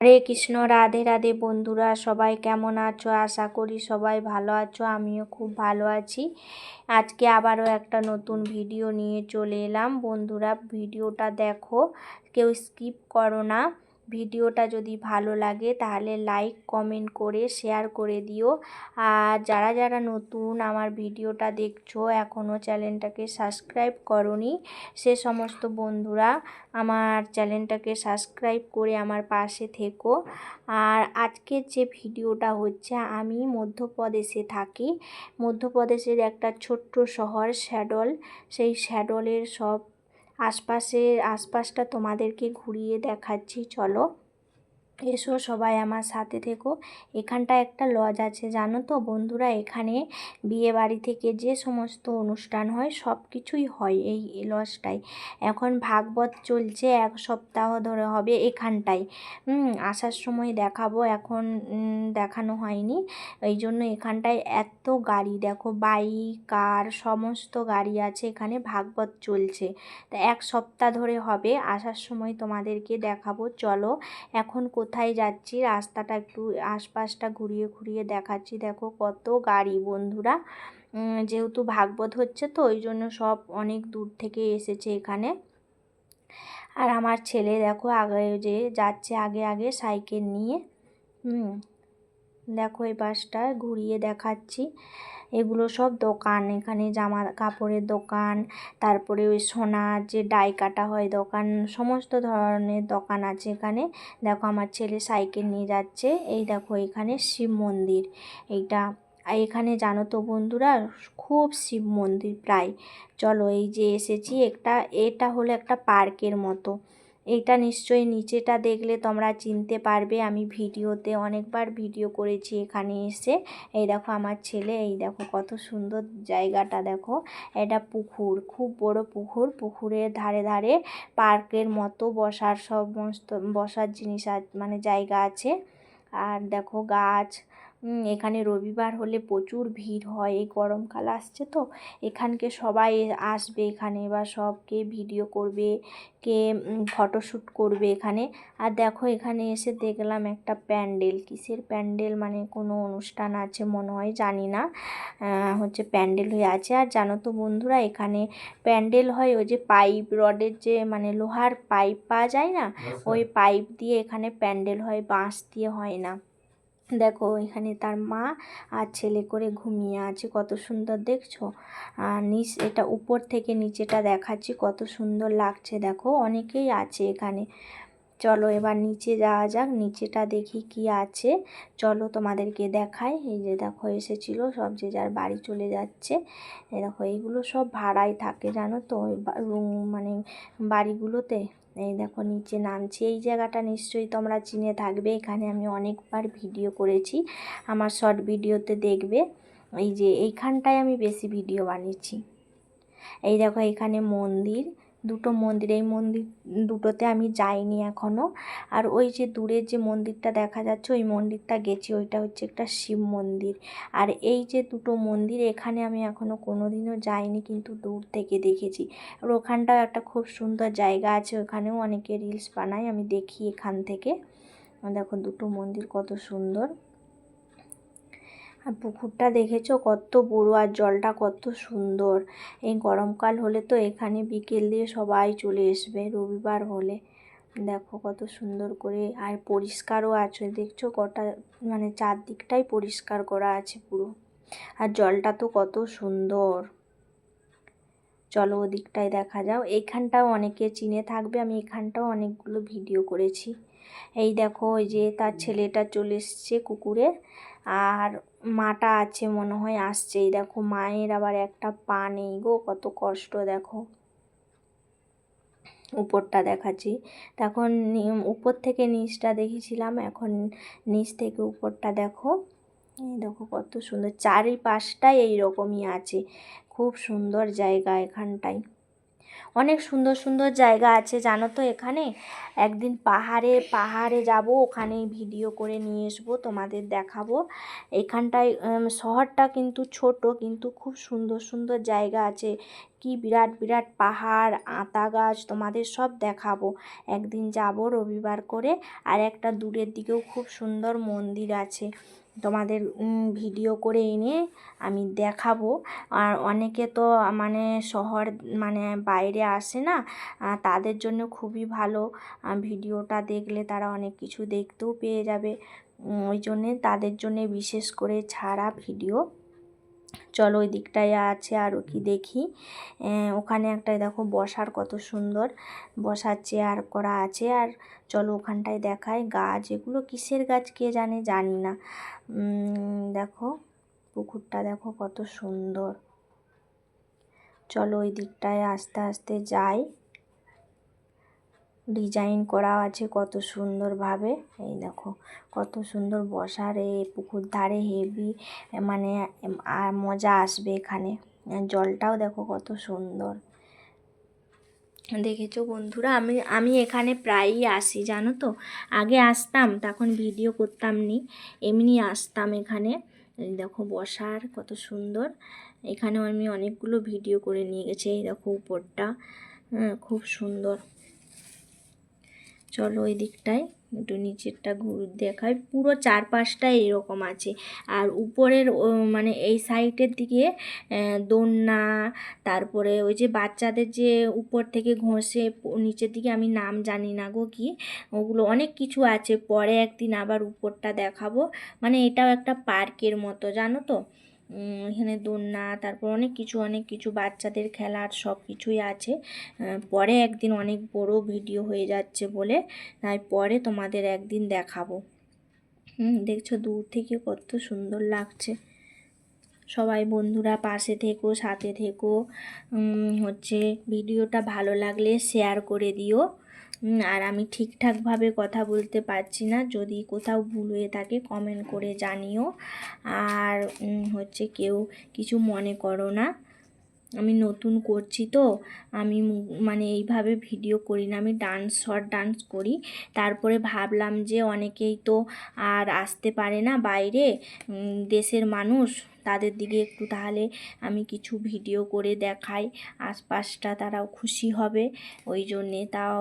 হরে কৃষ্ণ, রাধে রাধে বন্ধুরা, সবাই কেমন আছো? আশা করি সবাই ভালো আছো, আমিও খুব ভালো আছি। আজকে আবারও একটা নতুন ভিডিও নিয়ে চলে এলাম। বন্ধুরা, ভিডিওটা দেখো, কেউ স্কিপ করো না। ভিডিওটা যদি ভালো লাগে তাহলে লাইক, কমেন্ট করে শেয়ার করে দিও। আর যারা যারা নতুন আমার ভিডিওটা দেখছ এখনও চ্যানেলটাকে সাবস্ক্রাইব করনি, সে সমস্ত বন্ধুরা আমার চ্যানেলটাকে সাবস্ক্রাইব করে আমার পাশে থেকো। আর আজকের যে ভিডিওটা হচ্ছে, আমি মধ্যপ্রদেশে থাকি। মধ্যপ্রদেশের একটা ছোট্ট শহর, শ্যাডল। সেই শ্যাডলের সব আশপাশের আশপাশটা তোমাদেরকে ঘুরিয়ে দেখাচ্ছি চলো। এসো সবাই আমার সাথে থেকো। এখানটা একটা লজ আছে, জানো তো? বন্ধুরা, এখানে বিয়ে বাড়ি থেকে যে সমস্ত অনুষ্ঠান হয় সব কিছুই হয় এই লজটায় এখন ভাগবত চলছে এক সপ্তাহ ধরে হবে এখানটায়। আসার সময় দেখাবো, এখন দেখানো হয়নি। এই জন্য এখানটায় এত গাড়ি, দেখো বাইক কার সমস্ত গাড়ি আছে এখানে, ভাগবত চলছে। তা এক সপ্তাহ ধরে হবে, আসার সময় তোমাদেরকে দেখাবো। চলো, এখন কোথায় যাচ্ছি? রাস্তাটা একটু আশপাশটা ঘুরিয়ে ঘুরিয়ে দেখাচ্ছি। দেখো কত গাড়ি বন্ধুরা। যেহেতু ভাগবত হচ্ছে তো, ওই জন্য সব অনেক দূর থেকে এসেছে এখানে। আর আমার ছেলে দেখো আগে যে যাচ্ছে আগে আগে সাইকেল নিয়ে। হুম, দেখো এই বাসটা ঘুরিয়ে দেখাচ্ছি। এগুলো সব দোকান। এখানে জামা কাপড়ের দোকান, তারপরে ওই সোনার যে ডাই কাটা হয় দোকান, সমস্ত ধরনের দোকান আছে এখানে। দেখো আমার ছেলে সাইকেল নিয়ে যাচ্ছে। এই দেখো এখানে শিব মন্দির। এইটা, এখানে জানো তো বন্ধুরা, খুব শিব মন্দির প্রায়। চলো এই যে এসেছি একটা, এটা হলো একটা পার্কের মতো। এইটা নিশ্চয়ই নিচেটা দেখলে তোমরা চিনতে পারবে। আমি ভিডিওতে অনেকবার ভিডিও করেছি এখানে এসে। এই দেখো আমার ছেলে, এই দেখো কত সুন্দর জায়গাটা দেখো। এটা পুকুর, খুব বড় পুকুর। পুকুরের ধারে ধারে পার্কের মতো বসার সমস্ত বসার জিনিস মানে জায়গা আছে। আর দেখো গাছ এখানে রবিবার হলে প্রচুর ভিড় হয় এই গরমকাল আসছে তো। এখানকে সবাই আসবে এখানে বা সব কে ভিডিও করবে কে ফটোশ্যুট করবে এখানে। আর দেখো এখানে এসে দেখলাম একটা প্যান্ডেল কিসের প্যান্ডেল? মানে কোনো অনুষ্ঠান আছে মনে হয় জানি না। হচ্ছে প্যান্ডেল হয়ে আছে। আর জানো তো বন্ধুরা এখানে প্যান্ডেল হয় ওই যে পাইপ রডের যে মানে লোহার পাইপ পাওয়া যায় না? ওই পাইপ দিয়ে এখানে প্যান্ডেল হয় বাঁশ দিয়ে হয় না। দেখো এখানে তার মা আর ছেলে করে ঘুমিয়ে আছে, কত সুন্দর দেখছ? আর নিচ, এটা উপর থেকে নিচেটা দেখাচ্ছি, কত সুন্দর লাগছে দেখো, অনেকেই আছে এখানে। চলো এবার নিচে যাওয়া যাক, নিচেটা দেখি কি আছে। চলো তোমাদেরকে দেখাই, এই যে দেখো এসেছিল, সব যে যার বাড়ি চলে যাচ্ছে। দেখো, এইগুলো সব ভাড়ায় থাকে জানো তো মানে বাড়িগুলোতে। এই দেখো নিচে নামছি, এই জায়গাটা নিশ্চয়ই তোমরা চিনে থাকবে, এখানে আমি অনেকবার ভিডিও করেছি, আমার শর্ট ভিডিওতে দেখবে, এই যে এইখানটায় আমি বেশি ভিডিও বানিয়েছি। এই দেখো এখানে মন্দির দুটো মন্দির, এই মন্দির দুটোতে আমি যাইনি এখনও আর ওই যে দূরের যে মন্দিরটা দেখা যাচ্ছে, ওই মন্দিরটা গেছি, ওইটা হচ্ছে একটা শিব মন্দির। আর এই যে দুটো মন্দির, এখানে আমি এখনও কোনো দিনও যাইনি, কিন্তু দূর থেকে দেখেছি। আর ওখানটাও একটা খুব সুন্দর জায়গা আছে, ওখানেও অনেকে রিলস বানায়, আমি দেখি এখান থেকে। দেখো দুটো মন্দির কত সুন্দর। আর পুকুরটা দেখেছ? কত বড়ো আর জলটা কত সুন্দর। এই গরমকাল হলে তো এখানে বিকেল দিয়ে সবাই চলে আসবে, রবিবার হলে। দেখো কত সুন্দর করে। আর পরিষ্কারও আছে, দেখছ? কটা মানে চারদিকটাই পরিষ্কার করা আছে পুরো। আর জলটা তো কত সুন্দর। চলো ওদিকটায় দেখা যাও। এইখানটাও অনেকে চিনে থাকবে, আমি এখানটাও অনেকগুলো ভিডিও করেছি। এই দেখো, ওই যে তার ছেলেটা চলে এসছে কুকুরে। আর মাটা আছে মনে হয়, আসছেই। দেখো, মায়ের আবার একটা পা নেই গো, কত কষ্ট, দেখো। উপরটা দেখাচ্ছি। তখন উপর থেকে নিচটা দেখেছিলাম, এখন নিচ থেকে উপরটা দেখো। এই দেখো, কত সুন্দর। চারিপাশটাই এইরকমই আছে। খুব সুন্দর জায়গা এখানটায়। অনেক সুন্দর সুন্দর জায়গা আছে, জানো তো এখানে? একদিন পাহাড়ে পাহাড়ে যাব ওখানে ভিডিও করে নিয়ে আসব তোমাদের দেখাবো। এখানটায় শহরটা কিন্তু ছোট, কিন্তু খুব সুন্দর সুন্দর জায়গা আছে। কি বিরাট বিরাট পাহাড়, আতা গাছ, তোমাদের সব দেখাবো। একদিন যাব রবিবার করে, আর একটা দূরের দিকেও খুব সুন্দর মন্দির আছে। তোমাদের ভিডিও করে এনে আমি দেখাবো। আর অনেকে তো মানে শহর মানে বাইরে আসে না তাদের জন্য খুবই ভালো ভিডিওটা দেখলে তারা অনেক কিছু দেখতেও পেয়ে যাবে। ওই জন্যে তাদের জন্যে বিশেষ করে ছাড়া ভিডিও চলো ওই দিকটায় আছে আরও কি দেখি। ওখানে একটা দেখো বসার কত সুন্দর। বসার চেয়ার করা আছে আর চলো ওখানটায় দেখায় গাছ। এগুলো কিসের গাছ কে জানে? জানি না। দেখো পুকুরটা দেখো কত সুন্দর। চলো ওই দিকটায় আস্তে আস্তে যাই। ডিজাইন করা আছে কত সুন্দরভাবে। এই দেখো, কত সুন্দর বসার এ পুকুর ধারে হেভি মানে আর মজা আসবে এখানে। জলটাও দেখো কত সুন্দর। দেখেছ বন্ধুরা? আমি আমি এখানে প্রায়ই আসি, জানো তো? আগে আসতাম, তখন ভিডিও করতাম নি। এমনি আসতাম এখানে। দেখো বসার কত সুন্দর। এখানেও আমি অনেকগুলো ভিডিও করে নিয়ে গেছি। এই দেখো উপরটা খুব সুন্দর। চলো ওই দিকটায় একটু নিচেরটা ঘুর দেখায় পুরো চারপাশটা এরকম আছে। আর উপরের মানে এই সাইডের দিকে দোলনা, তারপরে ওই যে বাচ্চাদের যে উপর থেকে ঘষে নিচের দিকে আমি নাম জানি না গো কি, ওগুলো অনেক কিছু আছে। পরে একদিন আবার উপরটা দেখাবো। মানে এটাও একটা পার্কের মতো, জানো তো? এখানে দোলনা, তারপর অনেক কিছু অনেক কিছু, বাচ্চাদের খেলার সব কিছুই আছে। পরে একদিন অনেক বড় ভিডিও হয়ে যাচ্ছে বলে, তাই পরে তোমাদের একদিন দেখাবো। হুম, দেখছ দূর থেকে কত সুন্দর লাগছে। সবাই বন্ধুরা পাশে থেকো, সাথে থেকো। হচ্ছে ভিডিওটা ভালো লাগলে শেয়ার করে দিও। আর আমি ঠিকঠাকভাবে কথা বলতে পারছি না। যদি কোথাও ভুল হয়ে থাকে কমেন্ট করে জানিও। আর হচ্ছে কেউ কিছু মনে করো না। আমি নতুন করছি তো, আমি মানে এইভাবে ভিডিও করি না। আমি ডান্স শর্ট ডান্স করি। তারপরে ভাবলাম যে অনেকেই তো আর আসতে পারে না বাইরে। দেশের মানুষ তাদের দিকে একটু তাহলে আমি কিছু ভিডিও করে দেখাই। আশপাশটা তারাও খুশি হবে। ওই জন্যে তাও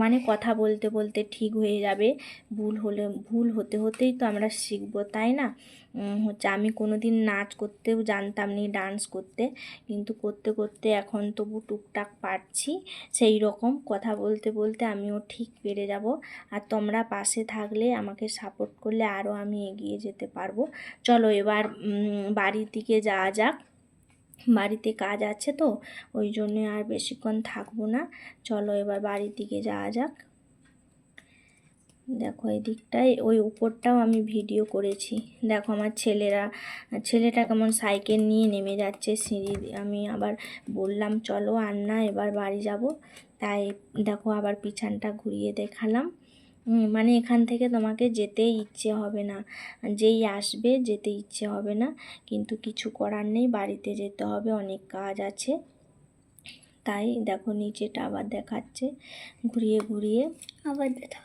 মানে কথা বলতে বলতে ঠিক হয়ে যাবে। ভুল হলে, ভুল হতে হতেই তো আমরা শিখব, তাই না? হচ্ছে আমি কোনো দিন নাচ করতেও জানতাম নি, ডান্স করতে। কিন্তু করতে করতে এখন তবু টুকটাক পারছি। সেই রকম কথা বলতে বলতে আমিও ঠিক পেরে যাব। আর তোমরা পাশে থাকলে আমাকে সাপোর্ট করলে আরও আমি এগিয়ে যেতে পারব। চলো এবার বাড়ির দিকে যাওয়া যাক। বাড়িতে কাজ আছে তো, ওই জন্যে আর বেশিক্ষণ থাকব না। চলো এবার বাড়ির দিকে যাওয়া যাক। দেখো এই দিকটায়, ওই উপরটাও আমি ভিডিও করেছি। দেখো আমার ছেলেরা, ছেলেটা কেমন সাইকেল নিয়ে নেমে যাচ্ছে সিঁড়ি। আমি আবার বললাম, চলো আর না এবার বাড়ি যাব। তাই দেখো আবার পিছনটা ঘুরিয়ে দেখালাম। মানে এখান থেকে তোমাকে যেতে ইচ্ছে হবে না। যেই আসবে যেতে ইচ্ছে হবে না। কিন্তু কিছু করার নেই, বাড়িতে যেতে হবে, অনেক কাজ আছে। তাই দেখো নিচেটা আবার দেখাচ্ছে, ঘুরিয়ে ঘুরিয়ে আবার দেখা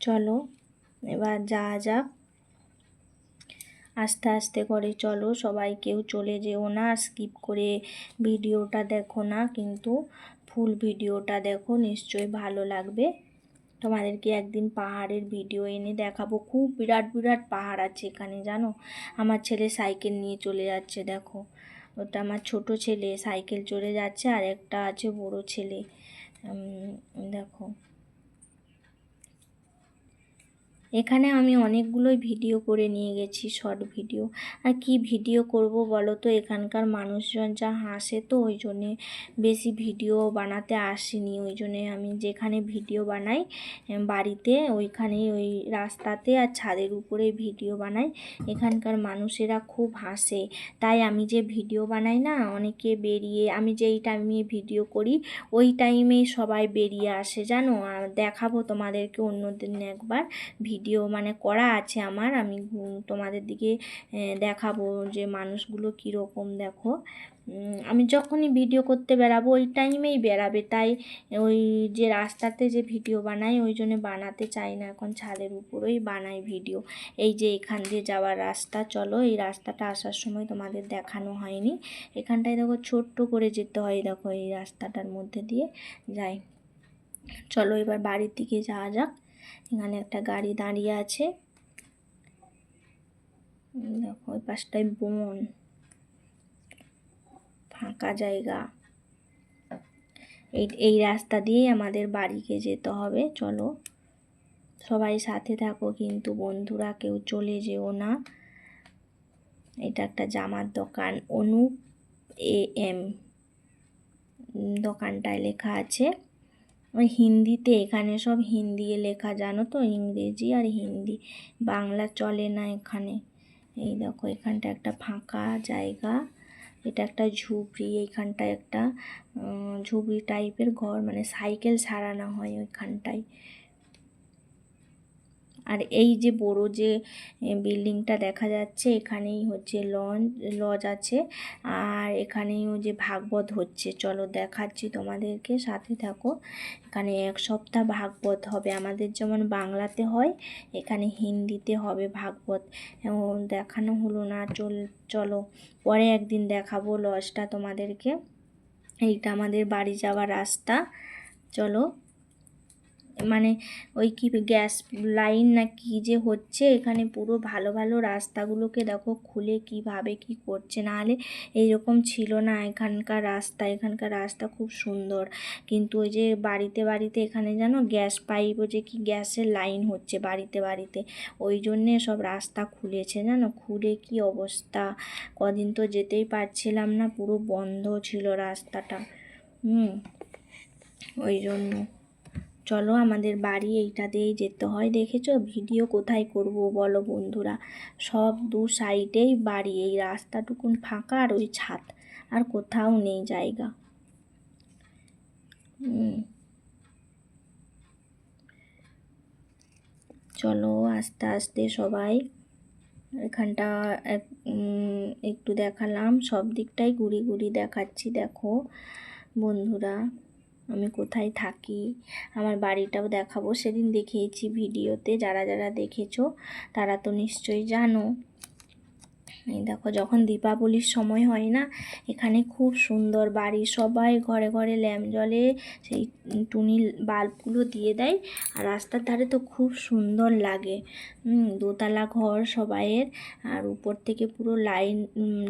চলো, এবার যা যাক। আস্তে আস্তে করে চলো, সবাই কেউ চলে যেও না স্কিপ করে ভিডিওটা দেখো না, কিন্তু ফুল ভিডিওটা দেখো, নিশ্চয়ই ভালো লাগবে। তোমাদেরকে একদিন পাহাড়ের ভিডিও এনে দেখাবো, খুব বিরাট বিরাট পাহাড় আছে এখানে, জানো? আমার ছেলে সাইকেল নিয়ে চলে যাচ্ছে, দেখো। ওটা আমার ছোট ছেলে, সাইকেল চলে যাচ্ছে, আর একটা আছে বড় ছেলে। দেখো। এখানে আমি অনেকগুলোই ভিডিও করে নিয়ে গেছি শর্ট ভিডিও আর কি ভিডিও করব বলো তো? এখানকার মানুষজন যা হাসে তো, ওই জন্যে বেশি ভিডিও বানাতে আসিনি। ওই জন্যে আমি যেখানে ভিডিও বানাই বাড়িতে, ওইখানেই ওই রাস্তাতে আর ছাদের উপরে ভিডিও বানাই। এখানকার মানুষেরা খুব হাসে। তাই আমি যে ভিডিও বানাই না, অনেকে বেরিয়ে, আমি যেই টাইমে ভিডিও করি, ওই টাইমেই সবাই বেরিয়ে আসে, জানো? দেখাবো তোমাদেরকে অন্যদিন একবার ভিডিও। ভিডিও মানে করা আছে আমার, আমি তোমাদের দিকে দেখাবো যে মানুষগুলো কীরকম দেখো। আমি যখনই ভিডিও করতে বেরাবো ওই টাইমেই বেরাবে তাই ওই যে রাস্তাতে যে ভিডিও বানাই ওই জন্য বানাতে চাই না, এখন ছাদের উপরেই বানাই ভিডিও এই যে এখান দিয়ে যাওয়ার রাস্তা, চলো এই রাস্তাটা আসার সময় তোমাদের দেখানো হয়নি। এখানটায় দেখো ছোট্ট করে যেতে হয়, দেখো এই রাস্তাটার মধ্যে দিয়ে, যাই। চলো এবার বাড়ির দিকে যাওয়া যাক। এখানে একটা গাড়ি দাঁড়িয়ে আছে। দেখো, ওই পাশটায় বন। ফাঁকা জায়গা। এই এই রাস্তা দিয়েই আমাদের বাড়িকে যেতে হবে, চলো। সবাই সাথে থাকো কিন্তু বন্ধুরা, কেউ চলে যেও না। এটা একটা জামার দোকান, অনুপ এ এম। দোকানটায় লেখা আছে। ওই হিন্দিতে এখানে সব হিন্দি লেখা, জানো তো? ইংরেজি আর হিন্দি। বাংলা চলে না এখানে। এই দেখো, এখানটা একটা ফাঁকা জায়গা। এটা একটা ঝুপড়ি এইখানটায় একটা ঝুপড়ি টাইপের ঘর। মানে সাইকেল সারানো হয় ওইখানটায়। আর এই যে বড় যে বিল্ডিংটা দেখা যাচ্ছে, এখানেই হচ্ছে লঞ্চ লজ আছে। আর এখানেও যে ভাগবত হচ্ছে। চলো দেখাচ্ছি তোমাদেরকে, সাথে থাকো। এখানে এক সপ্তাহ ভাগবত হবে। আমাদের যেমন বাংলাতে হয়, এখানে হিন্দিতে হবে ভাগবত। দেখানো হলো না, চল, চলো। পরে একদিন দেখাবো লজটা তোমাদেরকে। এইটা আমাদের বাড়ি যাওয়ার রাস্তা। চলো। মানে ওই কি গ্যাস লাইন না কি যে হচ্ছে, এখানে পুরো ভালো ভালো রাস্তাগুলোকে দেখো খুলে কীভাবে কি করছে। না নাহলে এইরকম ছিল না এখানকার রাস্তা। এখানকার রাস্তা খুব সুন্দর। কিন্তু ওই যে বাড়িতে বাড়িতে এখানে যেন গ্যাস পাইপ যে কি গ্যাসের লাইন হচ্ছে বাড়িতে বাড়িতে। ওই জন্যে সব রাস্তা খুলেছে জানো? খুলে কি অবস্থা? কদিন তো যেতেই পারছিলাম না, পুরো বন্ধ ছিল রাস্তাটা। হুম, ওই জন্য। চলো আমাদের বাড়ি এইটা দিয়েই যেতে হয়, দেখেছ? ভিডিও কোথায় করব বলো বন্ধুরা? সব দু সাইডেই বাড়ি, এই রাস্তাটুকুন ফাঁকা আর ওই ছাদ, আর কোথাও নেই জায়গা। চলো আস্তে আস্তে সবাই এখানটা একটু দেখালাম, সব দিকটাই ঘুরি ঘুরি দেখাচ্ছি, দেখো বন্ধুরা। আমি কোথায় থাকি, আমার বাড়িটাও দেখাবো। সেদিন দেখিয়েছি ভিডিওতে, যারা যারা দেখেছ, তারা তো নিশ্চয়ই জানো। এই দেখো, যখন দীপাবলির সময় হয় না, এখানে খুব সুন্দর বাড়ি। সবাই ঘরে ঘরে ল্যাম্প জলে সেই টুনি বাল্বগুলো দিয়ে দেয়, আর রাস্তার ধারে তো খুব সুন্দর লাগে। দোতলা ঘর সবাইয়ের, আর উপর থেকে পুরো লাইন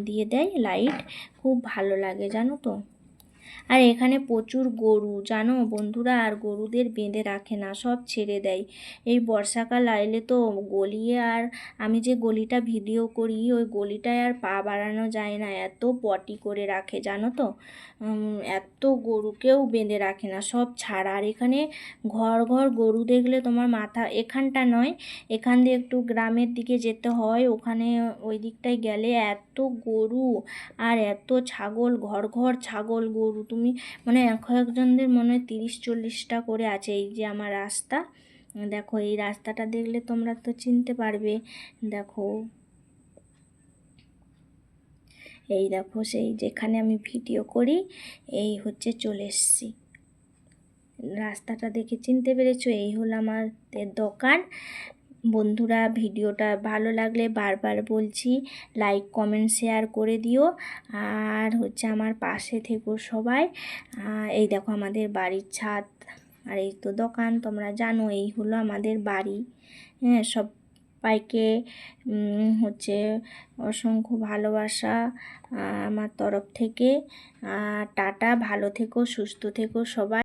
দিয়ে দেয়, লাইট। খুব ভালো লাগে, জানো তো? আর এখানে প্রচুর গরু, জানো? বন্ধুরা, আর গরুদের বেঁধে রাখে না, সব ছেড়ে দেয়। এই বর্ষাকাল আইলে তো গলিয়ে আর আমি যে গলিটা ভিডিও করি, ওই গলিটায় আর পা বাড়ানো যায় না, এত পটি করে রাখে, জানো তো? এত গরুকেও বেঁধে রাখে না, সব ছাড়া। আর এখানে ঘর ঘর গরু দেখলে তোমার মাথা, এখানটা নয়, এখান দিয়ে একটু গ্রামের দিকে যেতে হয়, ওখানে ওই দিকটায় গেলে এত গরু আর এত ছাগল, ঘর ঘর ছাগল গরু তুমি মানে এক একজনদের মনে হয় তিরিশ চল্লিশটা করে আছে এই যে আমার রাস্তা। দেখো, এই রাস্তাটা দেখলে তোমরা তো চিনতে পারবে। দেখো। এই দেখো, সেই যেখানে আমি ভিডিও করি, এই হচ্ছে চলে এসছি। রাস্তাটা দেখে চিনতে পেরেছ, এই হলো আমাদের দোকান। বন্ধুরা ভিডিওটা ভালো লাগলে বারবার বলছি লাইক কমেন্ট শেয়ার করে দিও। আর হচ্ছে আমার পাশে থেকো সবাই। এই দেখো আমাদের বাড়ির ছাদ আর এই তো দোকান তোমরা জানো এই হলো আমাদের বাড়ি। হ্যাঁ সবাইকে উম, হচ্ছে অসংখ্য ভালোবাসা আমার তরফ থেকে। টাটা ভালো থেকো সুস্থ থেকো সবাই।